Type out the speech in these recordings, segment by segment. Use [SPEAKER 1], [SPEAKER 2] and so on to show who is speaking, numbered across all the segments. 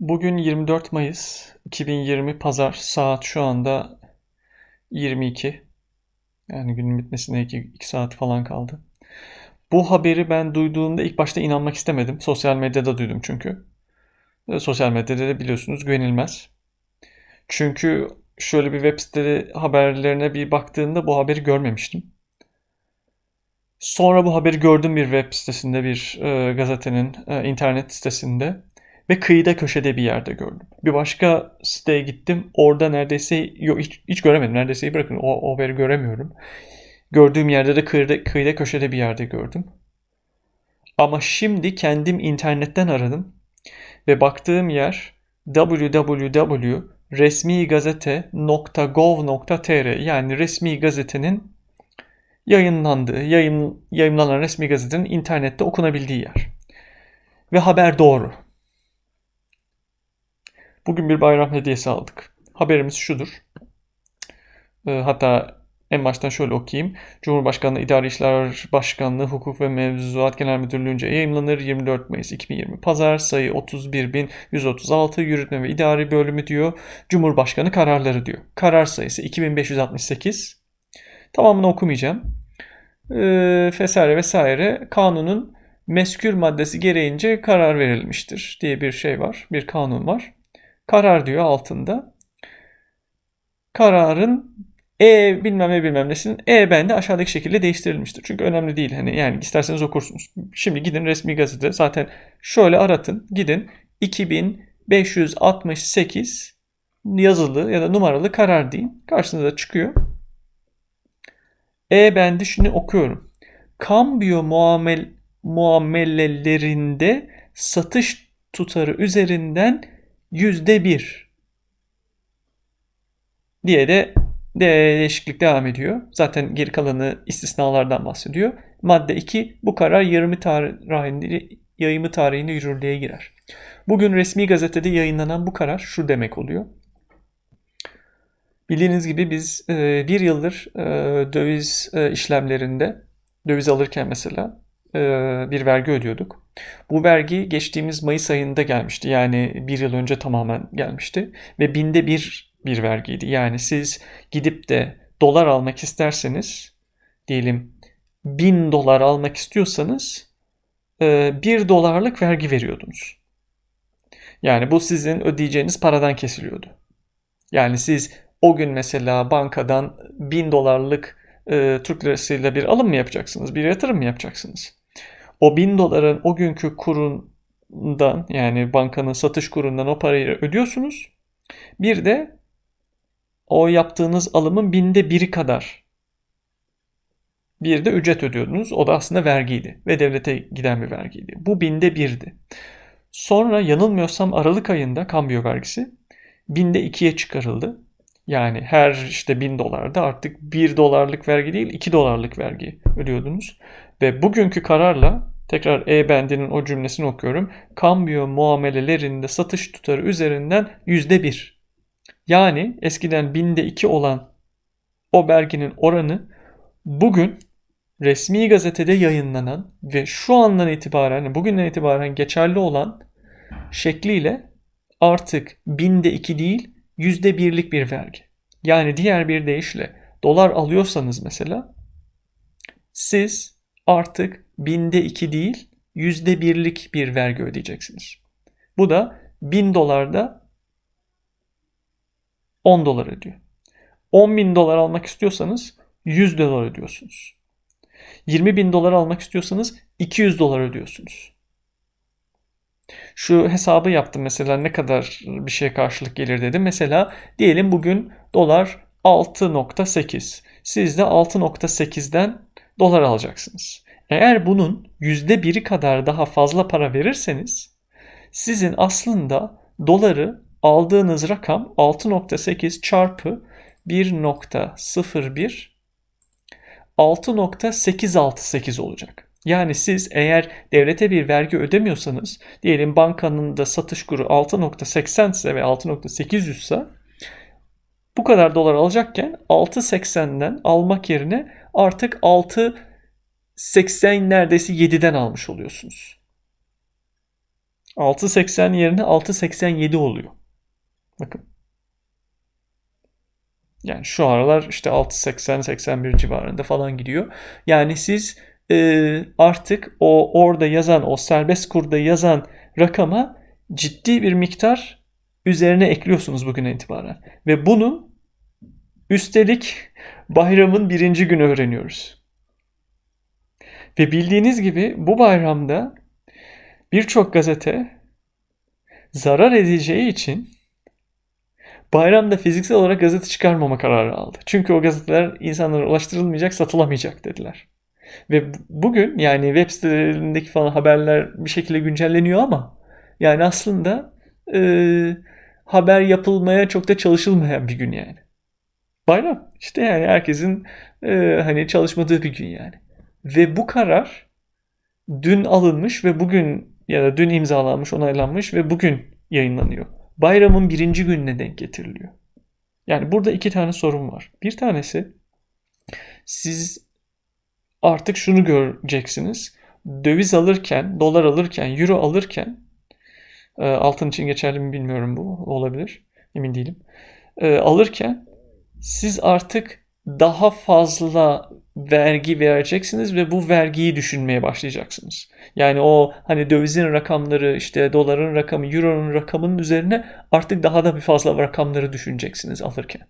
[SPEAKER 1] Bugün 24 Mayıs 2020 Pazar saat şu anda 22. Yani günün bitmesine 2, 2 saat falan kaldı. Bu haberi ben duyduğumda ilk başta inanmak istemedim. Sosyal medyada duydum çünkü. E, Sosyal medyada da biliyorsunuz güvenilmez. Çünkü şöyle bir web siteleri haberlerine bir baktığımda bu haberi görmemiştim. Sonra bu haberi gördüm bir web sitesinde, bir e, gazetenin e, internet sitesinde ve kıyıda köşede bir yerde gördüm. Bir başka siteye gittim. Orada neredeyse yok hiç, hiç göremedim. Neredeyse bırakın o, o haberi göremiyorum. Gördüğüm yerde de kıyıda, kıyıda köşede bir yerde gördüm. Ama şimdi kendim internetten aradım ve baktığım yer www.resmigazete.gov.tr yani resmi gazetenin yayınlandığı, yayın, yayınlanan resmi gazetenin internette okunabildiği yer. Ve haber doğru. Bugün bir bayram hediyesi aldık. Haberimiz şudur. E, hatta en baştan şöyle okuyayım. Cumhurbaşkanlığı İdari İşler Başkanlığı Hukuk ve Mevzuat Genel Müdürlüğü'nce yayınlanır 24 Mayıs 2020 Pazar sayı 31136 Yürütme ve İdari Bölümü diyor. Cumhurbaşkanı kararları diyor. Karar sayısı 2568. Tamamını okumayacağım. E, vesaire vesaire kanunun meskür maddesi gereğince karar verilmiştir diye bir şey var. Bir kanun var. Karar diyor altında. Kararın e bilmem ne bilmem nesinin E bendi aşağıdaki şekilde değiştirilmiştir. Çünkü önemli değil. Hani yani isterseniz okursunuz. Şimdi gidin resmi gazete zaten şöyle aratın. Gidin 2568 yazılı ya da numaralı karar deyin. Karşınıza çıkıyor. E bendi şunu okuyorum. Kambiyo muamel, muamelelerinde satış tutarı üzerinden yüzde bir diye de değişiklik devam ediyor. Zaten geri kalanı istisnalardan bahsediyor. Madde 2 bu karar 20 tarihinde, yayımı tarihinde yürürlüğe girer. Bugün resmi gazetede yayınlanan bu karar şu demek oluyor. Bildiğiniz gibi biz e, bir yıldır e, döviz e, işlemlerinde döviz alırken mesela bir vergi ödüyorduk. Bu vergi geçtiğimiz Mayıs ayında gelmişti. Yani bir yıl önce tamamen gelmişti. Ve binde bir bir vergiydi. Yani siz gidip de dolar almak isterseniz diyelim bin dolar almak istiyorsanız bir dolarlık vergi veriyordunuz. Yani bu sizin ödeyeceğiniz paradan kesiliyordu. Yani siz o gün mesela bankadan bin dolarlık e, Türk lirasıyla bir alım mı yapacaksınız? Bir yatırım mı yapacaksınız? O bin doların o günkü kurundan yani bankanın satış kurundan o parayı ödüyorsunuz. Bir de o yaptığınız alımın binde biri kadar bir de ücret ödüyordunuz. O da aslında vergiydi ve devlete giden bir vergiydi. Bu binde birdi. Sonra yanılmıyorsam Aralık ayında kambiyo vergisi binde ikiye çıkarıldı. Yani her işte bin dolarda artık bir dolarlık vergi değil iki dolarlık vergi ödüyordunuz. Ve bugünkü kararla tekrar E bendinin o cümlesini okuyorum. Kambiyo muamelelerinde satış tutarı üzerinden yüzde bir. Yani eskiden binde iki olan o verginin oranı bugün resmi gazetede yayınlanan ve şu andan itibaren, bugünden itibaren geçerli olan şekliyle artık binde iki değil yüzde birlik bir vergi. Yani diğer bir deyişle dolar alıyorsanız mesela siz artık binde iki değil yüzde birlik bir vergi ödeyeceksiniz. Bu da bin dolarda 10 dolar ödüyor. 10 bin dolar almak istiyorsanız 100 dolar ödüyorsunuz. 20 bin dolar almak istiyorsanız 200 dolar ödüyorsunuz. Şu hesabı yaptım mesela ne kadar bir şeye karşılık gelir dedim. Mesela diyelim bugün dolar 6.8. Siz de 6.8'den dolar alacaksınız. Eğer bunun %1'i kadar daha fazla para verirseniz sizin aslında doları aldığınız rakam 6.8 çarpı 1.01 6.868 olacak. Yani siz eğer devlete bir vergi ödemiyorsanız diyelim bankanın da satış kuru 6.80 ise ve 6.800 ise bu kadar dolar alacakken 6.80'den almak yerine artık 6.80 neredeyse 7'den almış oluyorsunuz. 6.80 yerine 6.87 oluyor. Bakın. Yani şu aralar işte 6.80-81 civarında falan gidiyor. Yani siz e, artık o orada yazan o serbest kurda yazan rakama ciddi bir miktar üzerine ekliyorsunuz bugün itibaren. Ve bunu üstelik bayramın birinci günü öğreniyoruz. Ve bildiğiniz gibi bu bayramda birçok gazete zarar edeceği için bayramda fiziksel olarak gazete çıkarmama kararı aldı. Çünkü o gazeteler insanlara ulaştırılmayacak, satılamayacak dediler. Ve bugün yani web sitelerindeki falan haberler bir şekilde güncelleniyor ama yani aslında e, haber yapılmaya çok da çalışılmayan bir gün yani. Bayram. işte yani herkesin e, hani çalışmadığı bir gün yani. Ve bu karar dün alınmış ve bugün ya da dün imzalanmış, onaylanmış ve bugün yayınlanıyor. Bayramın birinci gününe denk getiriliyor. Yani burada iki tane sorun var. Bir tanesi siz artık şunu göreceksiniz. Döviz alırken, dolar alırken, euro alırken e, altın için geçerli mi bilmiyorum bu. Olabilir. Emin değilim. E, alırken siz artık daha fazla vergi vereceksiniz ve bu vergiyi düşünmeye başlayacaksınız. Yani o hani dövizin rakamları işte doların rakamı, euronun rakamının üzerine artık daha da bir fazla rakamları düşüneceksiniz alırken.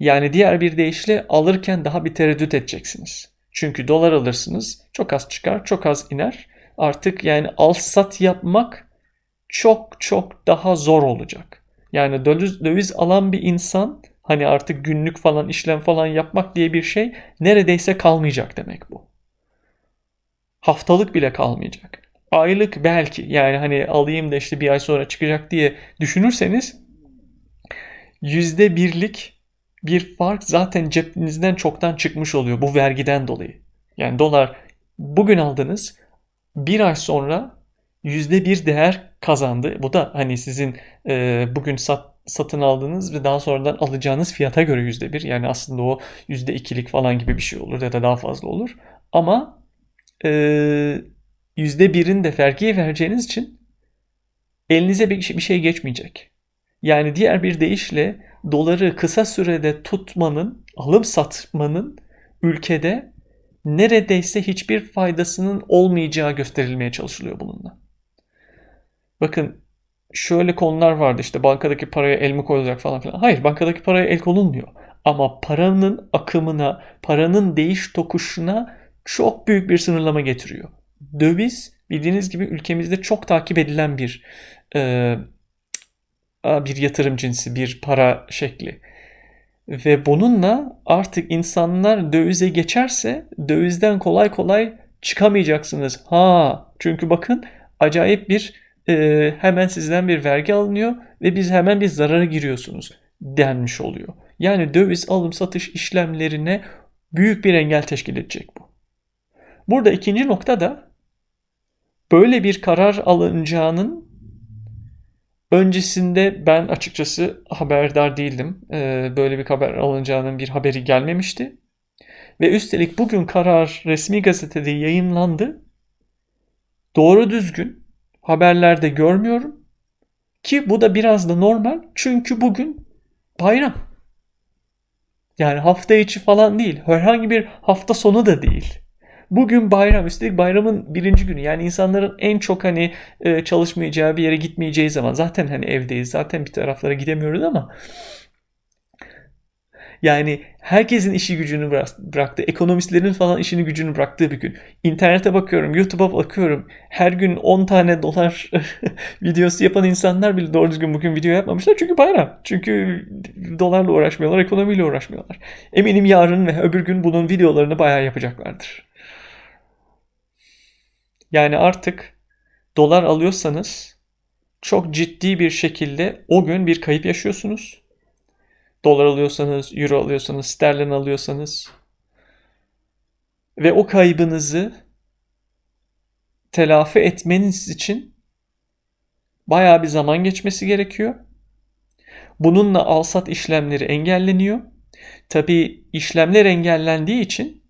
[SPEAKER 1] Yani diğer bir deyişle alırken daha bir tereddüt edeceksiniz. Çünkü dolar alırsınız çok az çıkar çok az iner. Artık yani al sat yapmak çok çok daha zor olacak. Yani döviz, döviz alan bir insan hani artık günlük falan işlem falan yapmak diye bir şey neredeyse kalmayacak demek bu. Haftalık bile kalmayacak. Aylık belki yani hani alayım da işte bir ay sonra çıkacak diye düşünürseniz yüzde birlik bir fark zaten cebinizden çoktan çıkmış oluyor bu vergiden dolayı. Yani dolar bugün aldınız bir ay sonra yüzde bir değer kazandı. Bu da hani sizin e, bugün sat, satın aldığınız ve daha sonradan alacağınız fiyata göre yüzde bir. Yani aslında o yüzde ikilik falan gibi bir şey olur ya da daha fazla olur. Ama e, yüzde birin de vergiye vereceğiniz için elinize bir şey, bir şey geçmeyecek. Yani diğer bir deyişle doları kısa sürede tutmanın, alım satmanın ülkede neredeyse hiçbir faydasının olmayacağı gösterilmeye çalışılıyor bununla. Bakın şöyle konular vardı işte bankadaki paraya el mi koyulacak falan filan. Hayır bankadaki paraya el konulmuyor. Ama paranın akımına, paranın değiş tokuşuna çok büyük bir sınırlama getiriyor. Döviz bildiğiniz gibi ülkemizde çok takip edilen bir e, bir yatırım cinsi, bir para şekli. Ve bununla artık insanlar dövize geçerse dövizden kolay kolay çıkamayacaksınız. Ha çünkü bakın acayip bir e, hemen sizden bir vergi alınıyor ve biz hemen bir zarara giriyorsunuz denmiş oluyor. Yani döviz alım satış işlemlerine büyük bir engel teşkil edecek bu. Burada ikinci nokta da böyle bir karar alınacağının Öncesinde ben açıkçası haberdar değildim. Ee, böyle bir haber alınacağının bir haberi gelmemişti. Ve üstelik bugün karar resmi gazetede yayınlandı. Doğru düzgün haberlerde görmüyorum. Ki bu da biraz da normal. Çünkü bugün bayram. Yani hafta içi falan değil. Herhangi bir hafta sonu da değil. Bugün bayram. Üstelik bayramın birinci günü. Yani insanların en çok hani e, çalışmayacağı bir yere gitmeyeceği zaman. Zaten hani evdeyiz. Zaten bir taraflara gidemiyoruz ama yani herkesin işi gücünü bıraktı. Ekonomistlerin falan işini gücünü bıraktığı bir gün. İnternete bakıyorum, YouTube'a bakıyorum. Her gün 10 tane dolar videosu yapan insanlar bile doğru düzgün bugün video yapmamışlar. Çünkü bayram. Çünkü dolarla uğraşmıyorlar, ekonomiyle uğraşmıyorlar. Eminim yarın ve öbür gün bunun videolarını bayağı yapacaklardır. Yani artık dolar alıyorsanız çok ciddi bir şekilde o gün bir kayıp yaşıyorsunuz. Dolar alıyorsanız, euro alıyorsanız, sterlin alıyorsanız ve o kaybınızı telafi etmeniz için bayağı bir zaman geçmesi gerekiyor. Bununla alsat işlemleri engelleniyor. Tabi işlemler engellendiği için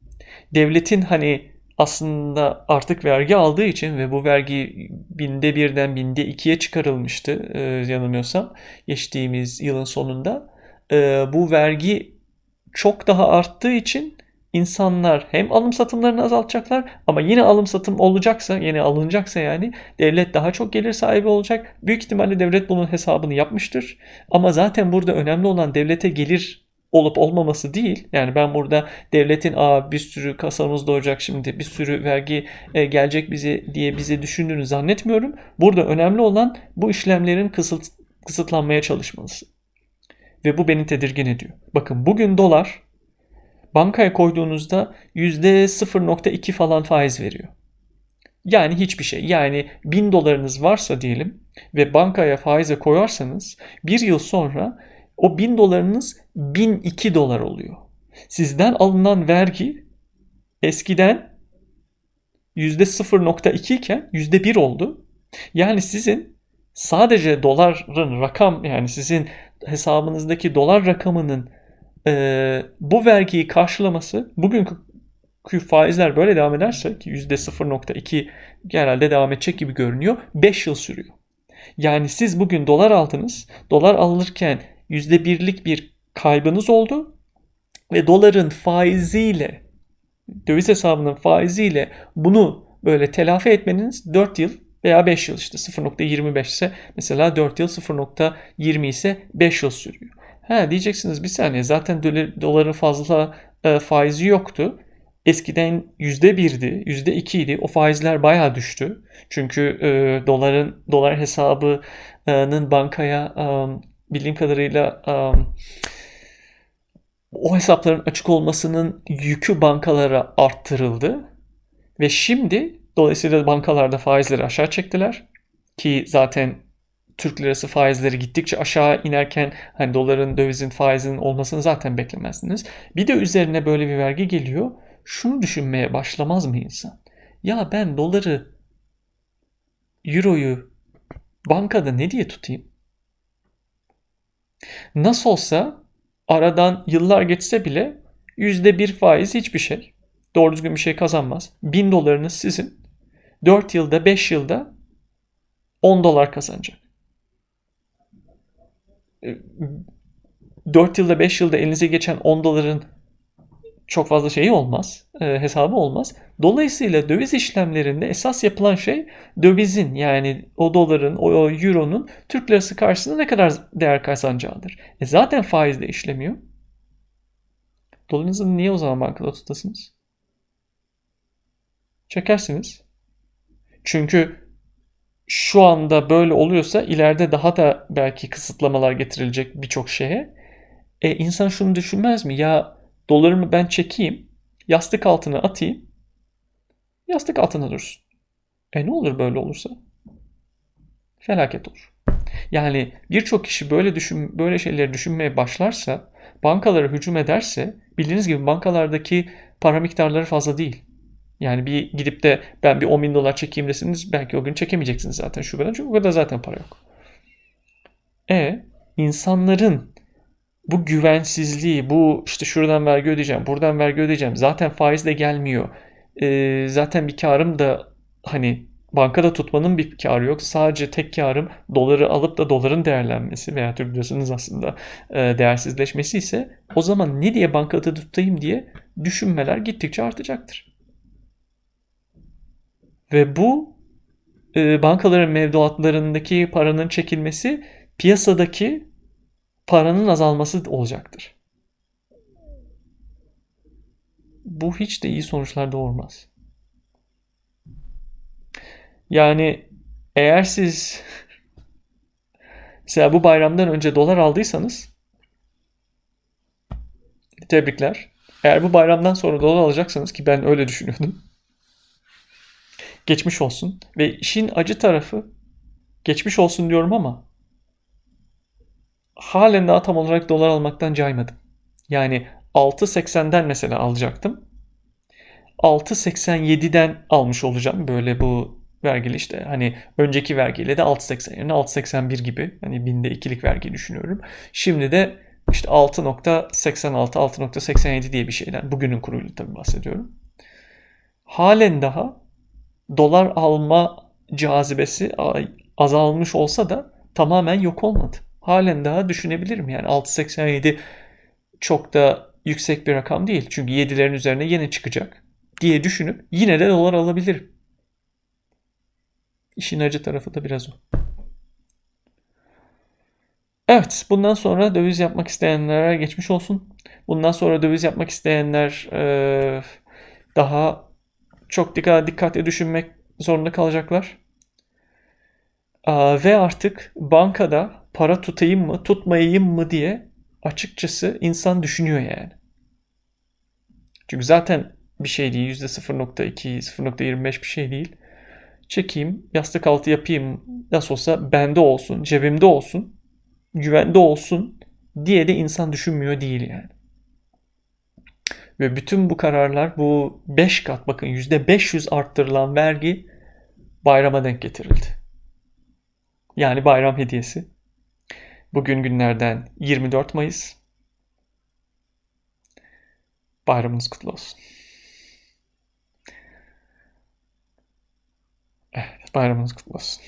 [SPEAKER 1] devletin hani aslında artık vergi aldığı için ve bu vergi binde birden binde ikiye çıkarılmıştı e, yanılmıyorsam geçtiğimiz yılın sonunda. E, bu vergi çok daha arttığı için insanlar hem alım satımlarını azaltacaklar ama yine alım satım olacaksa yine alınacaksa yani devlet daha çok gelir sahibi olacak. Büyük ihtimalle devlet bunun hesabını yapmıştır. Ama zaten burada önemli olan devlete gelir olup olmaması değil. Yani ben burada devletin aa bir sürü kasamız doğacak şimdi bir sürü vergi e, gelecek bize diye bize düşündüğünü zannetmiyorum. Burada önemli olan bu işlemlerin kısıt, kısıtlanmaya çalışması. Ve bu beni tedirgin ediyor. Bakın bugün dolar bankaya koyduğunuzda %0.2 falan faiz veriyor. Yani hiçbir şey. Yani 1000 dolarınız varsa diyelim ve bankaya faize koyarsanız bir yıl sonra o 1000 dolarınız 1002 dolar oluyor. Sizden alınan vergi eskiden %0.2 iken %1 oldu. Yani sizin sadece doların rakam yani sizin hesabınızdaki dolar rakamının e, bu vergiyi karşılaması bugünkü faizler böyle devam ederse ki %0.2 genelde devam edecek gibi görünüyor 5 yıl sürüyor. Yani siz bugün dolar aldınız. Dolar alırken %1'lik bir kaybınız oldu ve doların faiziyle döviz hesabının faiziyle bunu böyle telafi etmeniz 4 yıl veya 5 yıl işte 0.25 ise mesela 4 yıl 0.20 ise 5 yıl sürüyor. Ha diyeceksiniz bir saniye zaten doların fazla e, faizi yoktu. Eskiden %1'di, %2'ydi. O faizler bayağı düştü. Çünkü e, doların dolar hesabının bankaya e, bildiğim kadarıyla e, o hesapların açık olmasının yükü bankalara arttırıldı. Ve şimdi dolayısıyla bankalarda faizleri aşağı çektiler. Ki zaten Türk lirası faizleri gittikçe aşağı inerken hani doların dövizin faizinin olmasını zaten beklemezdiniz. Bir de üzerine böyle bir vergi geliyor. Şunu düşünmeye başlamaz mı insan? Ya ben doları, euroyu bankada ne diye tutayım? Nasıl olsa aradan yıllar geçse bile yüzde bir faiz hiçbir şey. Doğru düzgün bir şey kazanmaz. Bin dolarınız sizin. 4 yılda 5 yılda 10 dolar kazanacak. 4 yılda 5 yılda elinize geçen 10 doların çok fazla şeyi olmaz, e, hesabı olmaz. Dolayısıyla döviz işlemlerinde esas yapılan şey dövizin yani o doların, o, o euronun Türk lirası karşısında ne kadar değer kazanacağıdır. E zaten faizle işlemiyor. Dolarınızı niye o zaman bankada tutasınız? Çekersiniz. Çünkü şu anda böyle oluyorsa ileride daha da belki kısıtlamalar getirilecek birçok şeye. E insan şunu düşünmez mi? Ya dolarımı ben çekeyim, yastık altına atayım, yastık altına dursun. E ne olur böyle olursa? Felaket olur. Yani birçok kişi böyle düşün böyle şeyleri düşünmeye başlarsa, bankalara hücum ederse, bildiğiniz gibi bankalardaki para miktarları fazla değil. Yani bir gidip de ben bir 10 bin dolar çekeyim deseniz belki o gün çekemeyeceksiniz zaten şubeden çünkü o kadar zaten para yok. E insanların bu güvensizliği, bu işte şuradan vergi ödeyeceğim, buradan vergi ödeyeceğim, zaten faizle gelmiyor. E, zaten bir karım da hani bankada tutmanın bir karı yok. Sadece tek karım doları alıp da doların değerlenmesi veya Türk lirasının aslında e, değersizleşmesi ise o zaman ne diye bankada tutayım diye düşünmeler gittikçe artacaktır. Ve bu e, bankaların mevduatlarındaki paranın çekilmesi piyasadaki paranın azalması olacaktır. Bu hiç de iyi sonuçlar doğurmaz. Yani eğer siz mesela bu bayramdan önce dolar aldıysanız tebrikler. Eğer bu bayramdan sonra dolar alacaksanız ki ben öyle düşünüyordum geçmiş olsun. Ve işin acı tarafı geçmiş olsun diyorum ama halen daha tam olarak dolar almaktan caymadım. Yani 6.80'den mesela alacaktım. 6.87'den almış olacağım. Böyle bu vergili işte hani önceki vergiyle de 6.80 yerine 6.81 gibi hani binde ikilik vergi düşünüyorum. Şimdi de işte 6.86 6.87 diye bir şeyden bugünün kuruyla tabii bahsediyorum halen daha dolar alma cazibesi azalmış olsa da tamamen yok olmadı. Halen daha düşünebilirim yani 6.87 çok da yüksek bir rakam değil. Çünkü 7'lerin üzerine yine çıkacak diye düşünüp yine de dolar alabilirim. İşin acı tarafı da biraz o. Evet, bundan sonra döviz yapmak isteyenlere geçmiş olsun. Bundan sonra döviz yapmak isteyenler daha çok dikkat dikkatli düşünmek zorunda kalacaklar. Ve artık bankada para tutayım mı, tutmayayım mı diye açıkçası insan düşünüyor yani. Çünkü zaten bir şey değil. %0.2, 0.25 bir şey değil. Çekeyim, yastık altı yapayım. Nasıl olsa bende olsun, cebimde olsun, güvende olsun diye de insan düşünmüyor değil yani. Ve bütün bu kararlar bu 5 kat bakın %500 arttırılan vergi bayrama denk getirildi. Yani bayram hediyesi. Bugün günlerden 24 Mayıs. Bayramınız kutlu olsun. Evet, bayramınız kutlu olsun.